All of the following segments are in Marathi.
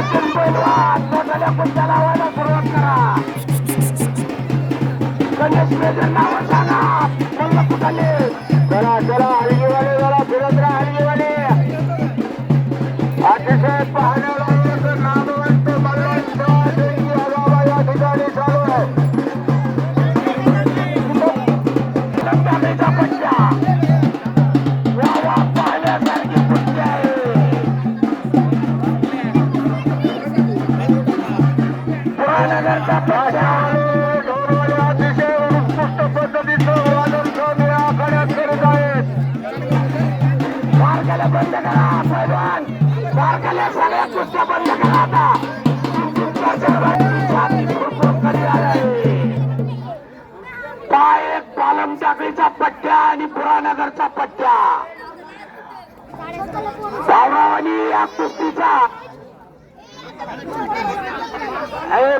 सचिन पैलवान मोठ्याल्या कुंच्या लावायला सुरुवात करा गणेश मेजर नाव सांगा बोलला कुठाले चला चला हलगीवाले जरा फिरत राहा हलगीवाले अतिशय पाहण्याला नामवंत मल्हारराव या ठिकाणी चालू आहे बंद करा पैलवान बारकाल्या सगळ्या कुस्त्या बंद करा आता. छाती फुरफुर करी आहे. पाय एक पालम टाकळीचा पट्ट्या आणि पुरानगरचा पट्ट्या. भावनावानी या कुस्तीचा.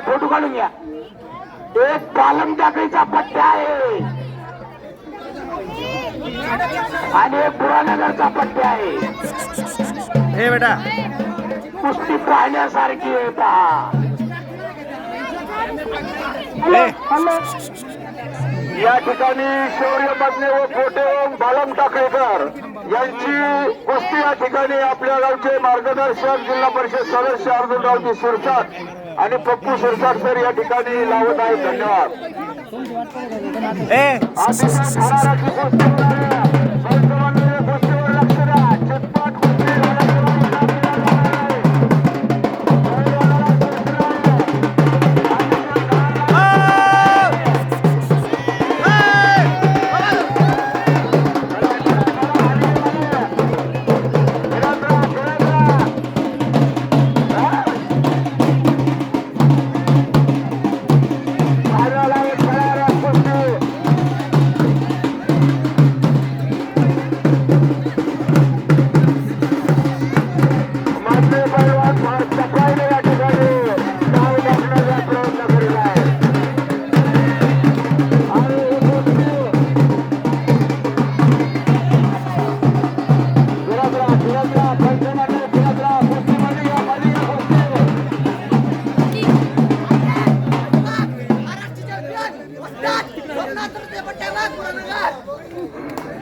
फोटो काढून घ्या. एक पालम टाकळीचा पट्ट्या आहे. आणि एक पुरानगरचा पट्ट्या आहे. हे बेटा. कुस्ती पाहण्यासारखी आहे पहा. या ठिकाणी शौर्य मधने व व बालम टाकळेकर यांची कुस्ती या ठिकाणी आपल्या गावचे मार्गदर्शक जिल्हा परिषद सदस्य अर्जुनरावजी शिरसाट आणि पप्पू शिरसाट सर या ठिकाणी लावत आहेत. धन्यवाद. ए சொன்னா திருத்தப்பட்டவா குழந்தைங்க